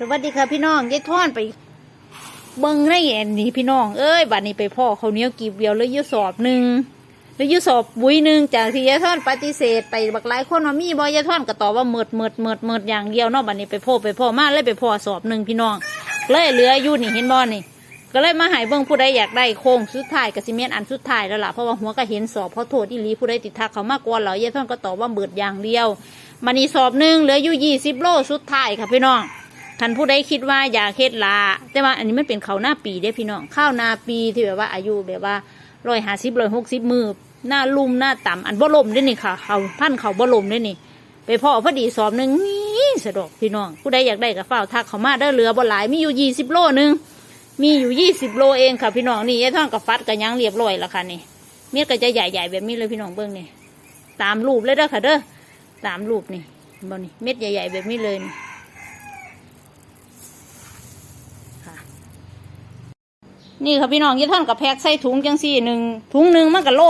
สวัสดีค่ะพี่น้องยายท่อนไปเบิ้งในแอนนี่พี่น้อง เอ้ยบัดนี้ไปพ่อเขาเนี้ยกีบเดียวเลยอยุสอบหนึ่งเลยอยุสอบบุยหนึ่งจากที่ยายท่อนปฏิเสธไปบักหลายคนว่ามีบอยายท่อนก็ตอบว่าเมิดเมิดเมิดเมิดอย่างเดียวเนาะบัดนี้ไปพ่อไปพ่อมาเลยไปพ่อสอบหนึ่งพี่น้อง เลยเหลืออยู่นี่เห็นบ่นี่ ก็เลยมาหายเบิ้งผู้ใดอยากได้โค้งสุดท้ายกับซิเมนอันสุดท้ายแล้วล่ะเพราะว่าหัวก็เห็นสอบเพราะโทษอีหลีผู้ใดติดทักเขามากกว่าเหรอยายท่อนก็ตอบว่าเบิดอย่างเดียวมันนี่สอบหนึ่งเหลืออยู่ยี่สิบโลสุดท้ายค่ะพี่น้อง ท่านผู้ใดคิดว่าอยากเฮ็ดลาแต่ว่าอันนี้มันเป็นเขาวหน้าปีเด้พี่น้องข้าวนาปีที่แบบว่าอายุแบบว่าร้อยห้าสิบร้อยหกสิบมือหน้าลุ่มหน้าต่ำอันบ่ลมได้นี่ค่ะเขาพันเขาบ่ลมได้นี่ ไปพ่อพอดีสอบหนึ่งนี่สะดอกพี่น้อง ผู้ใดอยากได้กับฝ้าทักเขามาเด้เรือบ่หลายมีอยู่ยี่สิบโลหนึงมีอยู่ยี่สิบโลเองค่ะพี่น้องนี่ยายท่อนกับฟัดกับยังเรียบร้อยแล้วค่ะนี่เม็ดก็จะใหญ่ๆแบบนี้เลยพี่น้องเบิ้งนี่ตามรูปเลยเด้อค่ะเด้อตามรูปนี่บ่นี่เม็ดใหญ่ ๆ แบบนี้เลยนี่ ค่ะ นี่ค่ะพี่น้องยี่ท่อนกับแพ็กใส่ถุงจังสี่หนึ่งถุงหนึ่งมันกับโล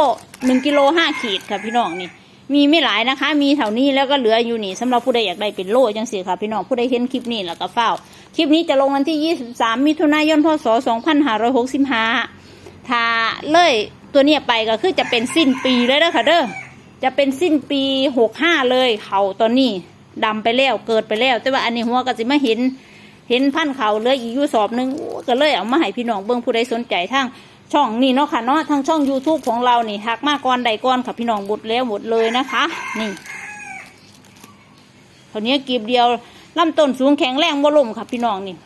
หนึ่งกิโลห้าขีดค่ะพี่น้องนี่ มีไม่หลายนะคะ มีแถวนี้แล้วก็เหลืออยู่นี่สำหรับผู้ใดอยากได้เป็นโลจังสี่ค่ะพี่น้องผู้ใดเห็นคลิปนี้แล้วก็เฝ้า คลิปนี้จะลงวันที่ยี่สิบสามมิถุนายนพศสองพันห้าร้อยหกสิบห้าถ้าเลยตัวเนี้ยไปก็คือจะเป็นสิ้นปีเลยเด้อค่ะเด้อ จะเป็นสิ้นปีหกห้าเลยเขาตอนนี้ดำไปแล้วเกิดไปแล้ว แต่ว่าอันนี้หัวก็จะไม่เห็น เห็นพันเขาเหลยอีกอยู่สอบหนึ่งก็เลยเอามาให้พี่น้องเบิ้งผู้ใดสนใจทั้งช่องนี่เนาะค่ะเนาะทางช่อง youtube ของเรานี่หักมากก่อนใดก่อนค่ะพี่น้องหมดแล้วหมดเลยนะคะ นี่เท่านี้กีบเดียวลำต้นสูงแข็งแรงบ่ล่มค่ะพี่น้องนี่